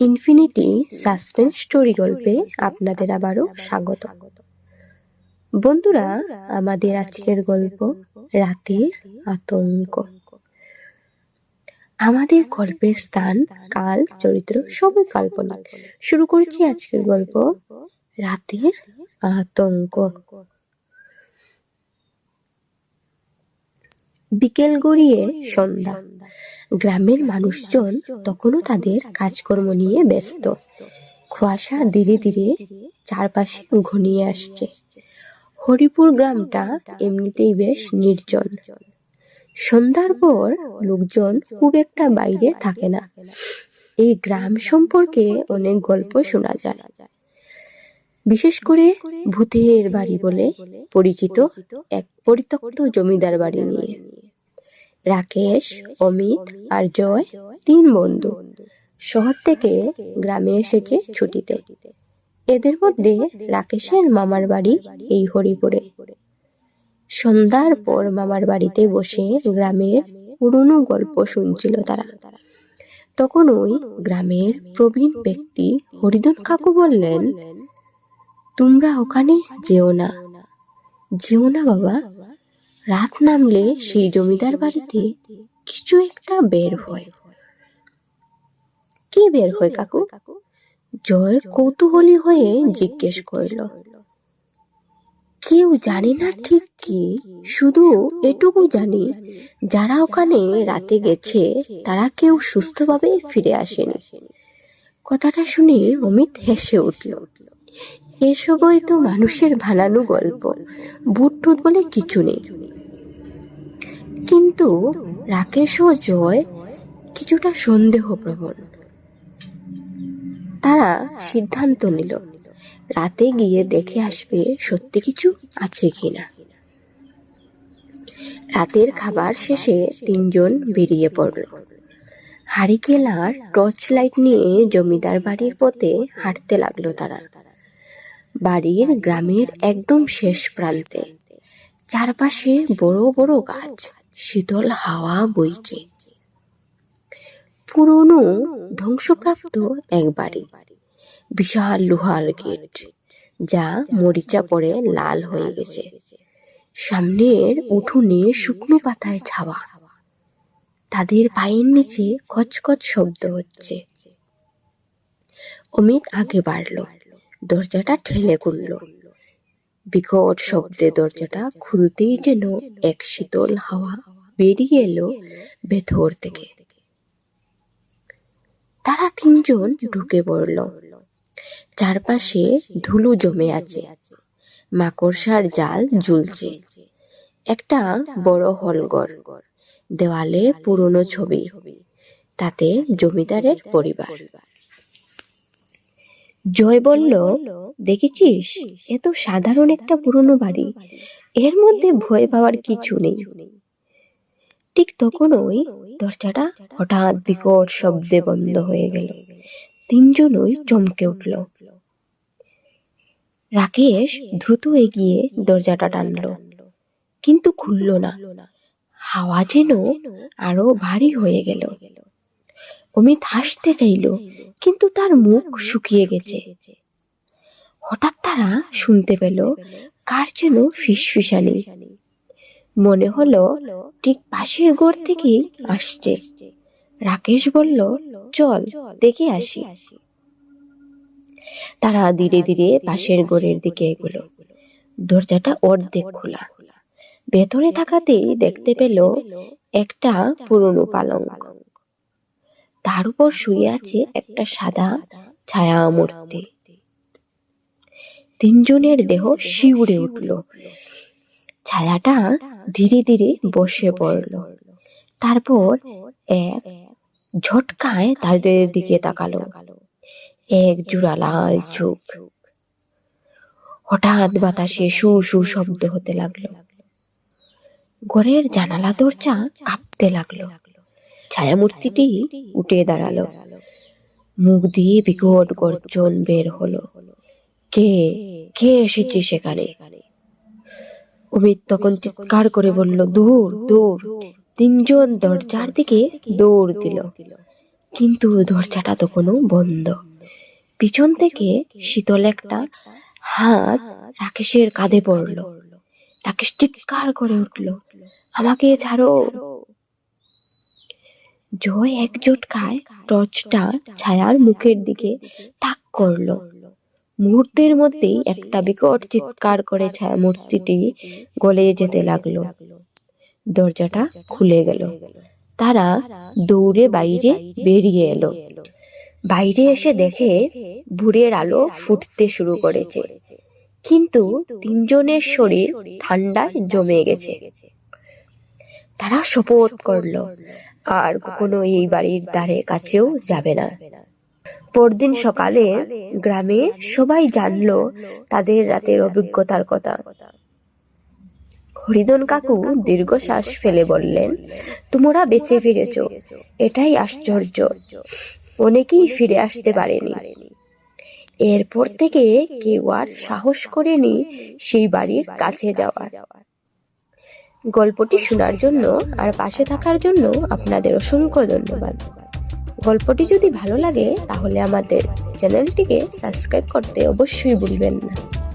Infinity suspense story গল্পে আপনাদের আবারও স্বাগত। বন্ধুরা, আমাদের আজকের গল্প রাতের আতঙ্ক। আমাদের গল্পের স্থান, কাল, চরিত্র সবই কাল্পনিক। শুরু করছি আজকের গল্প রাতের আতঙ্ক। বিকেল গড়িয়ে সন্ধ্যা। গ্রামের মানুষজন তখনও তাদের কাজকর্ম নিয়ে ব্যস্ত। কুয়াশা ধীরে ধীরে চারপাশে ঘনিয়ে আসছে। হরিপুর গ্রামটা এমনিতেই বেশ নির্জন। সন্ধ্যার পর লোকজন খুব একটা বাইরে থাকে না। এই গ্রাম সম্পর্কে অনেক গল্প শোনা যায়। বিশেষ করে ভূতের বাড়ি বলে পরিচিত এক পরিত্যক্ত জমিদার বাড়ি নিয়ে। রাকেশ অমিত আর জয় তিন বন্ধু। শহর থেকে গ্রামে এসেছে ছুটিতে। এদের মধ্যে রাকেশের মামার বাড়ি এই হরিপুরে। সন্ধ্যার পর মামার বাড়িতে বসে গ্রামের পুরনো গল্প শুনছিল তারা। তখন ওই গ্রামের প্রবীণ ব্যক্তি হরিদন কাকু বললেন তোমরা ওখানে যেও না। যেও না বাবা। রাত নামলে সেই জমিদার বাড়িতে কিছু একটা বের হয়। কি বের হয়, কাকু? জয় কৌতূহলী হয়ে জিজ্ঞেস করল। কেউ জানি না ঠিক কি, শুধু এটুকু জানি, যারা ওখানে রাতে গেছে, তারা কেউ সুস্থভাবে ফিরে আসেনি। কথাটা শুনে অমিত হেসে উঠল। এসবই তো মানুষের ভানানো গল্প ভূত টুত বলে কিছু নেই। কিন্তু রাকেশ ও জয় কিছুটা সন্দেহপ্রবণ। তারা সিদ্ধান্ত নিল, রাতে গিয়ে দেখে আসবে সত্যি কিছু আছে কিনা। রাতের খাবার শেষে তিনজন বেরিয়ে পড়ল। হারিকেল আর টর্চ লাইট নিয়ে জমিদার বাড়ির পথে হাঁটতে লাগল তারা। বাড়ির গ্রামের একদম শেষ প্রান্তে, চারপাশে বড় বড় গাছ। শীতল হাওয়া বইছে। পুরনো ধ্বংসপ্রাপ্ত এক বাড়ি। বিশাল লোহার গেট, যা মরিচা পড়ে লাল হয়ে গেছে। সামনের উঠোনে শুকনো পাতায় ছাওয়া। তাদের পায়ের নিচে খচখচ শব্দ হচ্ছে। অমিত আগে বাড়ল। দরজাটা ঠেলে খুলল। বিকট শব্দে দরজাটা খুলতেই যেন এক শীতল হাওয়া বেরিয়ে এলো ভেতর থেকে। তারা তিনজন ঢুকে পড়ল। চারপাশে ধুলো জমে আছে। মাকড়সার জাল ঝুলছে। একটা বড় হলঘর, দেওয়ালে পুরনো ছবি, তাতে জমিদারের পরিবার। জয় বলল দেখেছিস এ তো সাধারণ একটা পুরনো বাড়ি। এর মধ্যে ভয় পাওয়ার কিছু নেই। ঠিক তখনই দরজাটা হঠাৎ বিকট শব্দে বন্ধ হয়ে গেল। তিনজনই চমকে উঠল। রাকেশ দ্রুত এগিয়ে দরজাটা টানল। কিন্তু খুলল না। হাওয়া যেন আরও ভারী হয়ে গেল। অমিত হাসতে চাইল, কিন্তু তার মুখ শুকিয়ে গেছে। হঠাৎ তারা শুনতে পেল কার যেন ফিসফিসানি। মনে হলো ঠিক পাশের ঘর থেকেই আসছে। রাকেশ বলল, চল, দেখে আসি। তারা ধীরে ধীরে পাশের ঘরের দিকে এগোলো। দরজাটা অর্ধেক খোলা। ভেতরে থাকাতেই দেখতে পেল একটা পুরনো পালঙ্ক। তার উপর শুয়ে আছে একটা সাদা ছায়া মূর্তি তিনজনের দেহ শিউরে উঠল। ছায়াটা ধীরে ধীরে বসে পড়ল। তারপর এক ঝটকায় তাদের দিকে তাকালো। এক জোড়া লাল চোখ। হঠাৎ বাতাসে সু সু শব্দ হতে লাগল। ঘরের জানালা দরজা কাঁপতে লাগল। ছায়ামূর্তিটি উঠে দাঁড়াল। মুখ দিয়ে বিকট গর্জন বের হলো। কে কে এসেছে সেখানে? অমিত তখন চিৎকার করে বলল, দূর দূর। তিনজন দরজার দিকে দৌড় দিল। কিন্তু দরজাটা তখনও বন্ধ। পিছন থেকে শীতল একটা হাত রাকেশের কাঁধে পড়ল। রাকেশ চিৎকার করে উঠল, আমাকে ছাড়ো। জয় একজোট খায়, টর্চটা ছায়ার মুখের দিকে তাক করল। মুহূর্তের মধ্যেই একটা বিকট চিৎকার করে ছায়া মূর্তিটি গলে যেতে লাগল। দরজাটা খুলে গেল। তারা দৌড়ে বাইরে বেরিয়ে এলো। বাইরে এসে দেখে ভোরের আলো ফুটতে শুরু করেছে। কিন্তু তিনজনের শরীর ঠান্ডায় জমে গেছে। তারা শপথ করল। আর কখনো এই বাড়ির দ্বারে কাছেও যাবে না। পরদিন সকালে গ্রামে সবাই জানলো তাদের রাতের অভিজ্ঞতার কথা। হরিদন কাকু দীর্ঘশ্বাস ফেলে বললেন, তোমরা বেঁচে ফিরেছ। এটাই আশ্চর্য। অনেকেই ফিরে আসতে পারেনি। এরপর থেকে কেউ আর সাহস করেনি সেই বাড়ির কাছে যাওয়ার। গল্পটি শোনার জন্য আর পাশে থাকার জন্য আপনাদের অসংখ্য ধন্যবাদ। গল্পটি যদি ভালো লাগে, তাহলে আমাদের চ্যানেলটিকে সাবস্ক্রাইব করতে অবশ্যই ভুলবেন না।